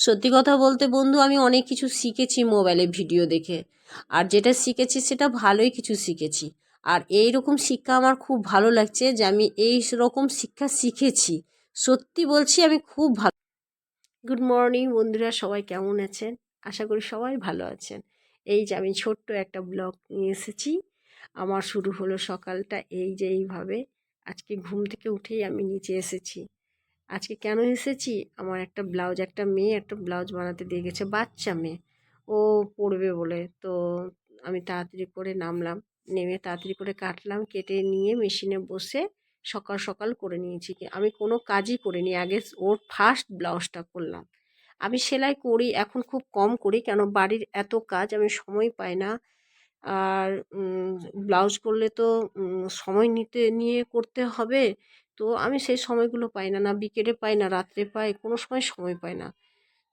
সত্যি কথা বলতে বন্ধু, আমি অনেক কিছু শিখেছি মোবাইলে ভিডিও দেখে। আর যেটা শিখেছি সেটা ভালোই কিছু শিখেছি। আর এই রকম শিক্ষা আমার খুব ভালো লাগছে যে আমি এই রকম শিক্ষা শিখেছি। সত্যি বলছি, আমি খুব ভালো গুড মর্নিং বন্ধুরা, সবাই কেমন আছেন? আশা করি সবাই ভালো আছেন। এই যে আমি ছোট্ট একটা ব্লগ নিয়ে এসেছি। আমার শুরু হলো সকালটা এই যে এইভাবে। আজকে ঘুম থেকে উঠেই আমি নিচে এসেছি। আজকে কেন এসেছি? আমার একটা ব্লাউজ, একটা মেয়ে একটা ব্লাউজ বানাতে দিয়ে গেছে, বাচ্চা মেয়ে। ও পড়বে বলে। তো আমি তাড়াতাড়ি করে নামলাম, নেমে তাড়াতাড়ি করে কাটলাম, কেটে নিয়ে মেশিনে বসে সকাল সকাল করে নিয়েছি। কি আমি কোনো কাজই করিনি, আগে ওর ফার্স্ট ব্লাউজটা করলাম। আমি সেলাই করি, এখন খুব কম করি, কেন বাড়ির এত কাজ, আমি সময় পাই না। আর ব্লাউজ করলে তো সময় নিতে, নিয়ে করতে হবে। তো আমি সেই সময়গুলো পাই না না বিকেলে পাই না, রাত্রে পাই, কোনো সময় সময় পাই না।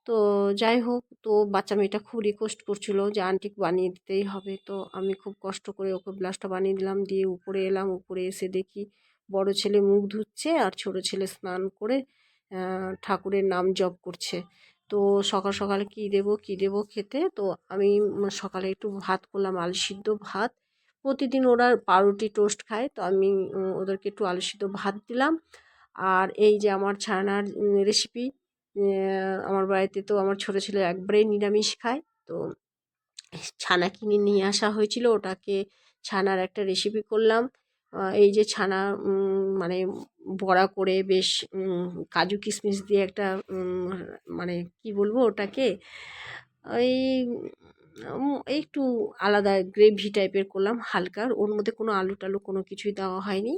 তো যাই হোক, তো বাচ্চা মেয়েটা খুব রিকোয়েস্ট করছিল যে আন্টি বানিয়ে দিতেই হবে। তো আমি খুব কষ্ট করে ওকে ব্লাউজটা বানিয়ে দিলাম, দিয়ে উপরে এলাম, উপরে এসে দেখি বড় ছেলে মুখ ধুচ্ছে আর ছোট ছেলে স্নান করে ঠাকুরের নাম জপ করছে। তো সকাল সকালে কী দেবো কী দেবো খেতে? তো আমি সকালে একটু ভাত করলাম, আলু সিদ্ধ ভাত প্রতিদিন ওরা পাউরুটি টোস্ট খায়। তো আমি ওদেরকে একটু আলু সিদ্ধ ভাত দিলাম। আর এই যে আমার ছানার রেসিপি আমার বাড়িতে তো আমার ছোটো ছেলে একবারেই নিরামিষ খায়। তো ছানা কিনে নিয়ে আসা হয়েছিল, ওটাকে ছানার একটা রেসিপি করলাম। এই যে ছানা মানে বড়া করে বেশ কাজু কিশমিশ দিয়ে একটা মানে কি বলব ওটাকে? ওই একটু আলাদা গ্রেভি টাইপের করলাম হালকার ওর মধ্যে কোনো আলু টালু কোনো কিছুই দেওয়া হয়নি।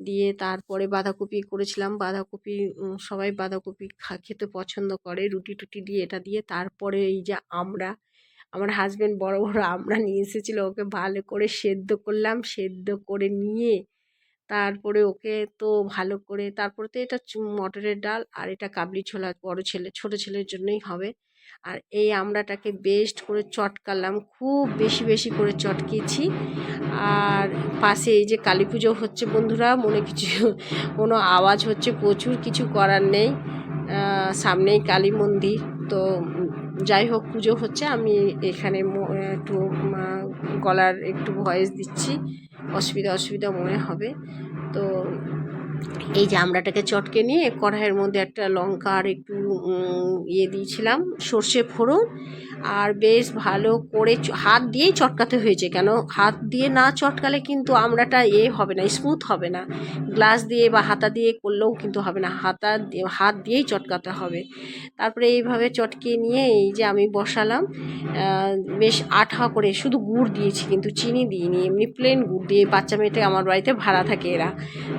দিয়ে তারপরে বাঁধাকপি করেছিলাম। বাঁধাকপি সবাই বাঁধাকপি খেতে পছন্দ করে। রুটি টুটি দিয়ে এটা দিয়ে তারপরে এই যে আমরা, আমার হাজব্যান্ড বড় বড় আমরা নিয়ে এসেছিল। ওকে ভালো করে সেদ্ধ করলাম। সেদ্ধ করে নিয়ে তারপরে ওকে তো ভালো করে, তারপরে তো এটা মটরের ডাল আর এটা কাবলি ছোলা বড় ছেলে, ছোট ছেলের জন্যই হবে। আর এই আমড়াটাকে বেস্ট করে চটকালাম, খুব বেশি বেশি করে চটকিয়েছি। আর পাশে এই যে কালী পুজো হচ্ছে বন্ধুরা, মনে কিছু কোনো আওয়াজ হচ্ছে প্রচুর কিছু করার নেই। সামনেই কালী মন্দির, তো যাই হোক পুজো হচ্ছে, আমি এখানে একটু গলার একটু ভয়েস দিচ্ছি। অসুবিধা অসুবিধা মনে হবে। তো এই যে আমড়াটাকে চটকে নিয়ে কড়াইয়ের মধ্যে একটা লঙ্কা আর একটু ইয়ে দিয়েছিলাম, সর্ষে ফোড়ন। আর বেশ ভালো করে হাত দিয়েই চটকাতে হয়েছে কেন? হাত দিয়ে না চটকালে কিন্তু আমড়াটা এ হবে না, স্মুথ হবে না। গ্লাস দিয়ে বা হাতা দিয়ে করলেও কিন্তু হবে না, হাতা হাত দিয়েই চটকাতে হবে। তারপরে এইভাবে চটকে নিয়ে এই যে আমি বসালাম বেশ আঠা করে, শুধু গুড় দিয়েছি কিন্তু, চিনি দিইনি, এমনি প্লেন গুড় দিয়ে বাচ্চা মেয়েটা আমার বাড়িতে ভাড়া থাকে এরা।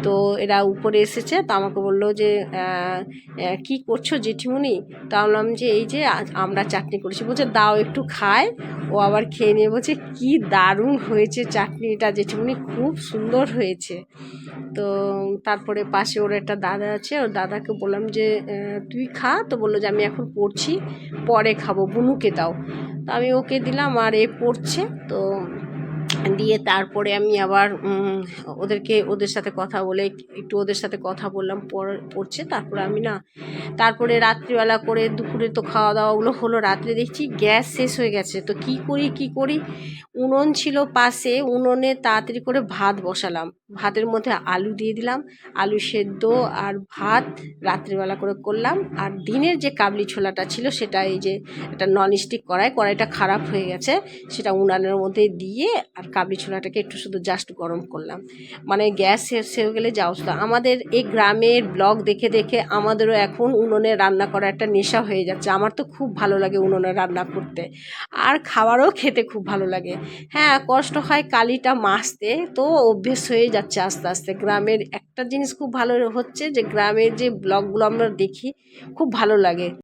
তো এরা উপরে এসেছে, তো আমাকে বলল যে কি করছ জেঠিমুনি তা বললাম যে, এই যে আমরা চাটনি করেছি। বলছে, দাও একটু খায়। ও আবার খেয়ে নিয়ে বলছে, কী দারুণ হয়েছে চাটনিটা জেঠিমুনি খুব সুন্দর হয়েছে। তো তারপরে পাশে ওর একটা দাদা আছে, ওর দাদাকে বললাম যে তুই খা। তো বলল যে, আমি এখন পড়ছি, পরে খাব, বুনুকে দাও। তো আমি ওকে দিলাম, আর এ পড়ছে। তো দিয়ে তারপরে আমি আবার ওদেরকে, ওদের সাথে কথা বলে একটু ওদের সাথে কথা বললাম পড়ছে। তারপরে আমি না, তারপরে রাত্রিবেলা করে দুপুরে তো খাওয়া দাওয়াগুলো হলো, রাত্রে দেখছি গ্যাস শেষ হয়ে গেছে। তো কি করি কি করি? উনুন ছিল পাশে, উনুনে তাড়াতাড়ি করে ভাত বসালাম। ভাতের মধ্যে আলু দিয়ে দিলাম। আলু সেদ্ধ আর ভাত রাত্রিবেলা করে করলাম। আর দিনের যে কাবলি ছোলাটা ছিল, সেটা এই যে একটা ননস্টিক কড়াই, কড়াইটা খারাপ হয়ে গেছে, সেটা উনানের মধ্যে দিয়ে আর কাবলি ছোলাটাকে একটু শুধু জাস্ট গরম করলাম। মানে গ্যাস শেষ হয়ে গেলে যাও আমাদের এই গ্রামের ব্লগ দেখে দেখে আমাদেরও এখন উনুনে রান্না করা একটা নেশা হয়ে যাচ্ছে। আমার তো খুব ভালো লাগে উনুনে রান্না করতে। আর খাবারও খেতে খুব ভালো লাগে। হ্যাঁ কষ্ট হয় কালিটা মাসতে তো অভ্যেস হয়ে যাচ্ছে আস্তে আস্তে। গ্রামের একটা জিনিস খুব ভালো হচ্ছে যে, গ্রামের যে ব্লগগুলো আমরা দেখি, খুব ভালো লাগে।